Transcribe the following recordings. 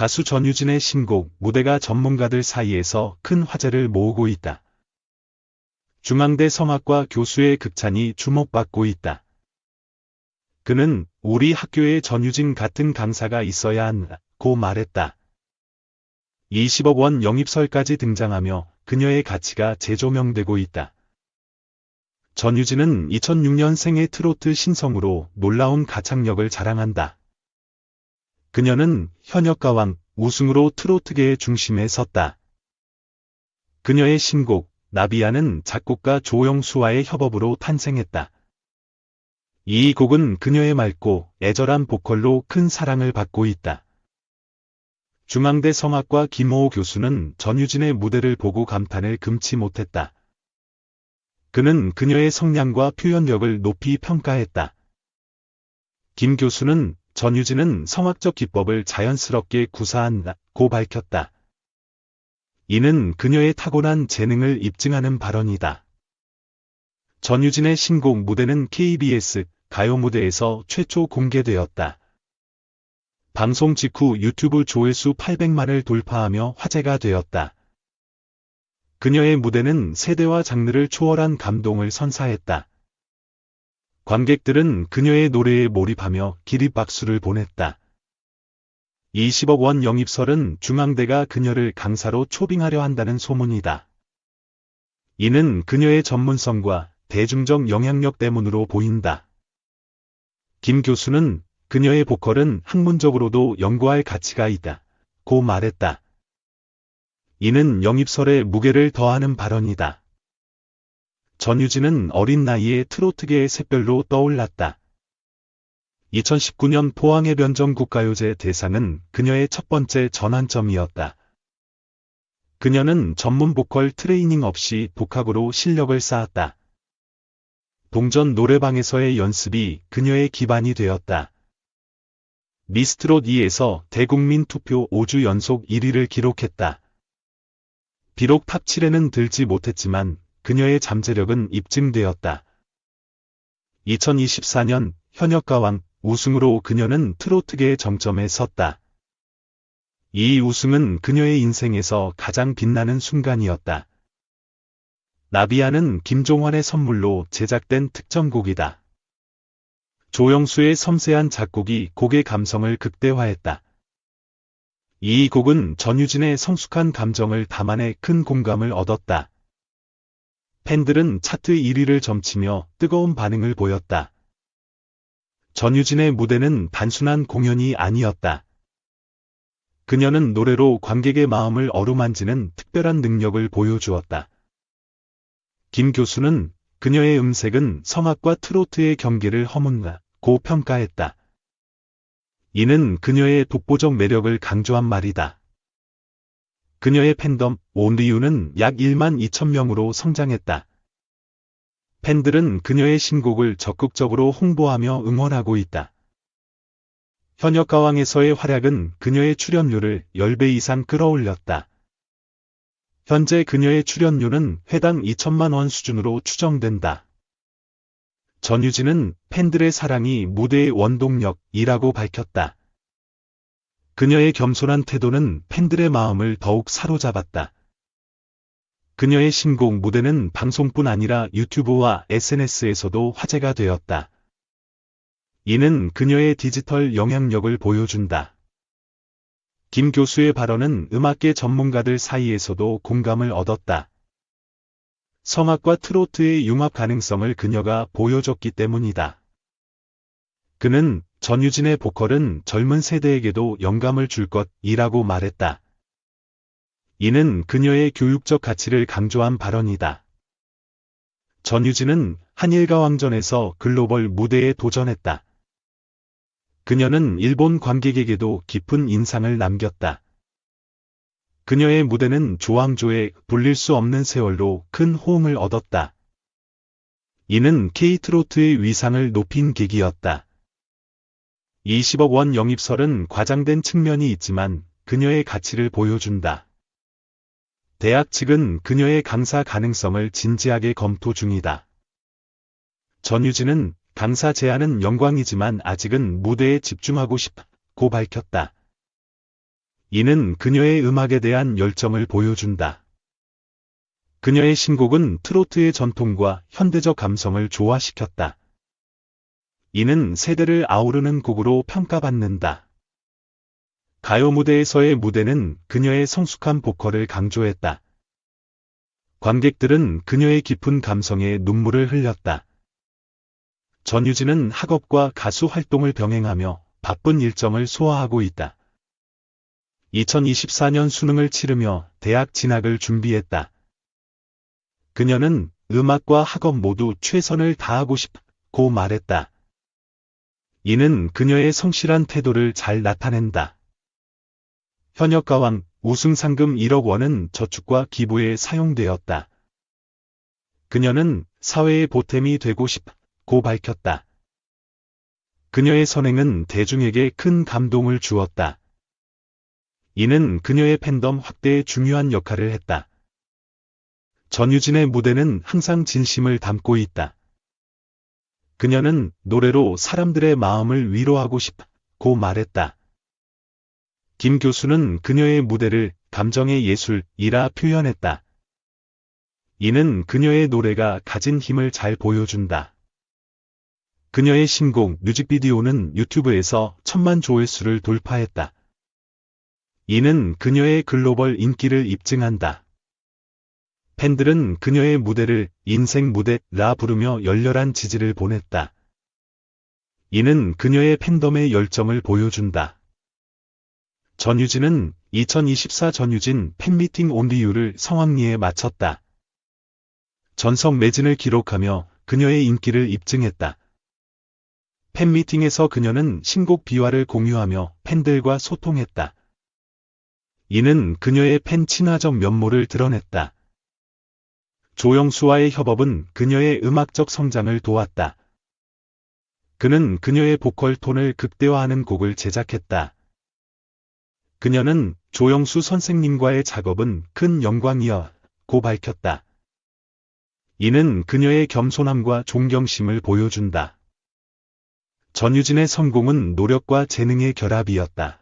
가수 전유진의 신곡 무대가 전문가들 사이에서 큰 화제를 모으고 있다. 중앙대 성악과 교수의 극찬이 주목받고 있다. 그는 우리 학교에 전유진 같은 강사가 있어야 한다고 말했다. 20억 원 영입설까지 등장하며 그녀의 가치가 재조명되고 있다. 전유진은 2006년생의 트로트 신성으로 놀라운 가창력을 자랑한다. 그녀는 현역 가왕 우승으로 트로트계의 중심에 섰다. 그녀의 신곡 나비야는 작곡가 조영수와의 협업으로 탄생했다. 이 곡은 그녀의 맑고 애절한 보컬로 큰 사랑을 받고 있다. 중앙대 성악과 김호호 교수는 전유진의 무대를 보고 감탄을 금치 못했다. 그는 그녀의 성량과 표현력을 높이 평가했다. 김 교수는 전유진은 성악적 기법을 자연스럽게 구사한다고 밝혔다. 이는 그녀의 타고난 재능을 입증하는 발언이다. 전유진의 신곡 무대는 KBS 가요 무대에서 최초 공개되었다. 방송 직후 유튜브 조회수 800만을 돌파하며 화제가 되었다. 그녀의 무대는 세대와 장르를 초월한 감동을 선사했다. 관객들은 그녀의 노래에 몰입하며 기립박수를 보냈다. 20억 원 영입설은 중앙대가 그녀를 강사로 초빙하려 한다는 소문이다. 이는 그녀의 전문성과 대중적 영향력 때문으로 보인다. 김 교수는 그녀의 보컬은 학문적으로도 연구할 가치가 있다. 고 말했다. 이는 영입설에 무게를 더하는 발언이다. 전유진은 어린 나이에 트로트계의 샛별로 떠올랐다. 2019년 포항의 변정 국가요제 대상은 그녀의 첫 번째 전환점이었다. 그녀는 전문 보컬 트레이닝 없이 독학으로 실력을 쌓았다. 동전 노래방에서의 연습이 그녀의 기반이 되었다. 미스트롯 2에서 대국민 투표 5주 연속 1위를 기록했다. 비록 탑 7에는 들지 못했지만 그녀의 잠재력은 입증되었다. 2024년 현역 가왕 우승으로 그녀는 트로트계의 정점에 섰다. 이 우승은 그녀의 인생에서 가장 빛나는 순간이었다. 나비야는 김종환의 선물로 제작된 특정곡이다. 조영수의 섬세한 작곡이 곡의 감성을 극대화했다. 이 곡은 전유진의 성숙한 감정을 담아내 큰 공감을 얻었다. 팬들은 차트 1위를 점치며 뜨거운 반응을 보였다. 전유진의 무대는 단순한 공연이 아니었다. 그녀는 노래로 관객의 마음을 어루만지는 특별한 능력을 보여주었다. 김 교수는 그녀의 음색은 성악과 트로트의 경계를 허문다 고 평가했다. 이는 그녀의 독보적 매력을 강조한 말이다. 그녀의 팬덤 온리유는 약 1만 2천 명으로 성장했다. 팬들은 그녀의 신곡을 적극적으로 홍보하며 응원하고 있다. 현역 가왕에서의 활약은 그녀의 출연료를 10배 이상 끌어올렸다. 현재 그녀의 출연료는 회당 2천만 원 수준으로 추정된다. 전유진은 팬들의 사랑이 무대의 원동력이라고 밝혔다. 그녀의 겸손한 태도는 팬들의 마음을 더욱 사로잡았다. 그녀의 신곡 무대는 방송뿐 아니라 유튜브와 SNS에서도 화제가 되었다. 이는 그녀의 디지털 영향력을 보여준다. 김 교수의 발언은 음악계 전문가들 사이에서도 공감을 얻었다. 성악과 트로트의 융합 가능성을 그녀가 보여줬기 때문이다. 그는 전유진의 보컬은 젊은 세대에게도 영감을 줄 것이라고 말했다. 이는 그녀의 교육적 가치를 강조한 발언이다. 전유진은 한일가왕전에서 글로벌 무대에 도전했다. 그녀는 일본 관객에게도 깊은 인상을 남겼다. 그녀의 무대는 조항조의 불릴 수 없는 세월로 큰 호응을 얻었다. 이는 K트로트의 위상을 높인 계기였다. 20억 원 영입설은 과장된 측면이 있지만 그녀의 가치를 보여준다. 대학 측은 그녀의 강사 가능성을 진지하게 검토 중이다. 전유진은 강사 제안은 영광이지만 아직은 무대에 집중하고 싶다고 밝혔다. 이는 그녀의 음악에 대한 열정을 보여준다. 그녀의 신곡은 트로트의 전통과 현대적 감성을 조화시켰다. 이는 세대를 아우르는 곡으로 평가받는다. 가요 무대에서의 무대는 그녀의 성숙한 보컬을 강조했다. 관객들은 그녀의 깊은 감성에 눈물을 흘렸다. 전유진은 학업과 가수 활동을 병행하며 바쁜 일정을 소화하고 있다. 2024년 수능을 치르며 대학 진학을 준비했다. 그녀는 음악과 학업 모두 최선을 다하고 싶고 말했다. 이는 그녀의 성실한 태도를 잘 나타낸다. 현역 가왕 우승 상금 1억 원은 저축과 기부에 사용되었다. 그녀는 사회의 보탬이 되고 싶고 밝혔다. 그녀의 선행은 대중에게 큰 감동을 주었다. 이는 그녀의 팬덤 확대에 중요한 역할을 했다. 전유진의 무대는 항상 진심을 담고 있다. 그녀는 노래로 사람들의 마음을 위로하고 싶고 말했다. 김 교수는 그녀의 무대를 감정의 예술이라 표현했다. 이는 그녀의 노래가 가진 힘을 잘 보여준다. 그녀의 신곡 뮤직비디오는 유튜브에서 천만 조회수를 돌파했다. 이는 그녀의 글로벌 인기를 입증한다. 팬들은 그녀의 무대를 인생 무대라 부르며 열렬한 지지를 보냈다. 이는 그녀의 팬덤의 열정을 보여준다. 전유진은 2024 전유진 팬미팅 온리유를 성황리에 마쳤다. 전성 매진을 기록하며 그녀의 인기를 입증했다. 팬미팅에서 그녀는 신곡 비화를 공유하며 팬들과 소통했다. 이는 그녀의 팬 친화적 면모를 드러냈다. 조영수와의 협업은 그녀의 음악적 성장을 도왔다. 그는 그녀의 보컬 톤을 극대화하는 곡을 제작했다. 그녀는 조영수 선생님과의 작업은 큰 영광이었고 밝혔다. 이는 그녀의 겸손함과 존경심을 보여준다. 전유진의 성공은 노력과 재능의 결합이었다.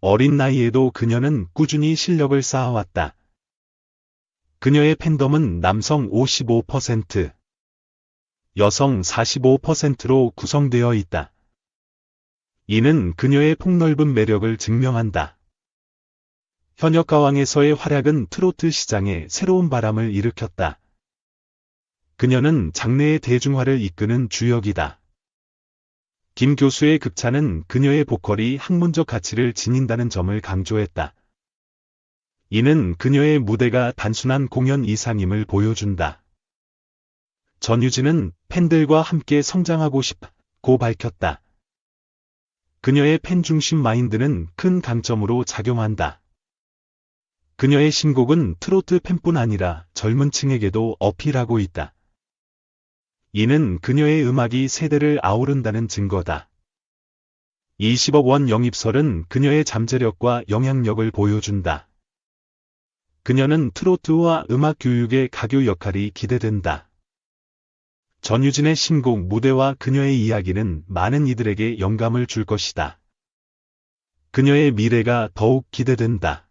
어린 나이에도 그녀는 꾸준히 실력을 쌓아왔다. 그녀의 팬덤은 남성 55%, 여성 45%로 구성되어 있다. 이는 그녀의 폭넓은 매력을 증명한다. 현역 가왕에서의 활약은 트로트 시장에 새로운 바람을 일으켰다. 그녀는 장래의 대중화를 이끄는 주역이다. 김 교수의 극찬은 그녀의 보컬이 학문적 가치를 지닌다는 점을 강조했다. 이는 그녀의 무대가 단순한 공연 이상임을 보여준다. 전유진은 팬들과 함께 성장하고 싶고 밝혔다. 그녀의 팬 중심 마인드는 큰 강점으로 작용한다. 그녀의 신곡은 트로트 팬뿐 아니라 젊은 층에게도 어필하고 있다. 이는 그녀의 음악이 세대를 아우른다는 증거다. 20억 원 영입설은 그녀의 잠재력과 영향력을 보여준다. 그녀는 트로트와 음악 교육의 가교 역할이 기대된다. 전유진의 신곡 무대와 그녀의 이야기는 많은 이들에게 영감을 줄 것이다. 그녀의 미래가 더욱 기대된다.